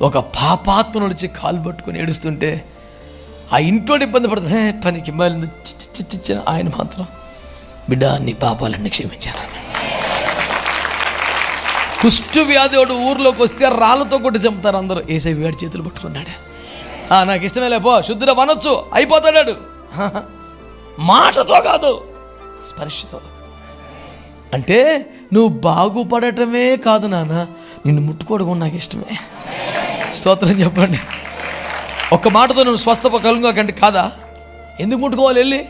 ఒక పాపాత్మ నడిచి కాలు పట్టుకొని ఏడుస్తుంటే ఆ ఇంట్లో ఇబ్బంది పడుతుంది. పనికి మళ్ళీ చిచ్చిన ఆయన మాత్రం బిడ్డ నీ పాపాలన్నీ క్షమించాలని కుష్టు వ్యాధి ఊర్లోకి వస్తే రాళ్ళతో కొట్టి చంపుతారు అందరూ. ఏసై వేడి చేతులు పట్టుకున్నాడు. "ఆ, నాకు ఇష్టమే లేపో శుద్ధుడ మనొచ్చు అయిపోతాడాడు. మాటతో కాదు స్పర్శతో. అంటే నువ్వు బాగుపడటమే కాదు నాన్న నిన్ను ముట్టుకోవడం నాకు ఇష్టమే. స్తోత్రం చెప్పండి. ఒక్క మాటతో నువ్వు స్వస్థ కలుగా కంటే? కాదా? ఎందుకు ముట్టుకోవాలి వెళ్ళి?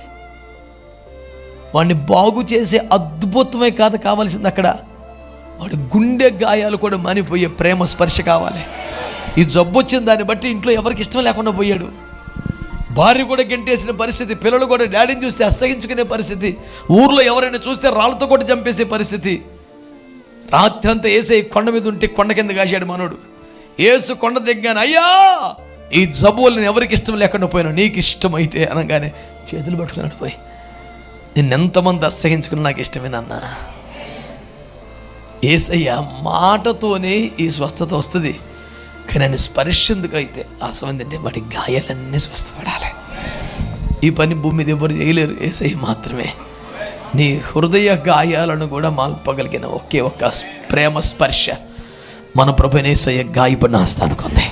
వాడిని బాగు చేసే అద్భుతమే కాదు కావాల్సింది అక్కడ. వాడి గుండె గాయాలు కూడా మానిపోయే ప్రేమ స్పర్శ కావాలి. ఈ జబ్బు వచ్చిన దాన్ని బట్టి ఇంట్లో ఎవరికి ఇష్టం లేకుండా పోయాడు. భార్య కూడా గెంటేసిన పరిస్థితి పిల్లలు కూడా డాడీని చూస్తే అస్తగించుకునే పరిస్థితి ఊర్లో ఎవరైనా చూస్తే రాళ్ళతో కూడా చంపేసే పరిస్థితి. రాత్రంతా వేసే కొండ మీద ఉంటే కొండ కింద కాశాడు మనోడు. ఏసు కొండ దిగ్గాను. అయ్యా ఈ జబ్బులను ఎవరికి ఇష్టం లేకుండా పోయాను నీకు ఇష్టమైతే అనగానే చేతులు పట్టుకున్నాడు పోయి. నిన్నెంతమంది అసహించుకుని నాకు ఇష్టమేనన్నా ఏసయ్య మాటతోనే ఈ స్వస్థత వస్తుంది. కానీ ఆయన స్పర్శ ఎందుకు అయితే ఆ సంబంధి వాడి గాయాలన్నీ స్వస్థపడాలి. ఈ పని భూమి మీద ఎవరు చేయలేరు. ఏసయ్య మాత్రమే. నీ హృదయ గాయాలను కూడా మాల్పగలిగిన ఒకే ఒక్క ప్రేమ స్పర్శ. మన ప్రభునేసయ్య గాయపడిన హస్తానికి ఉంది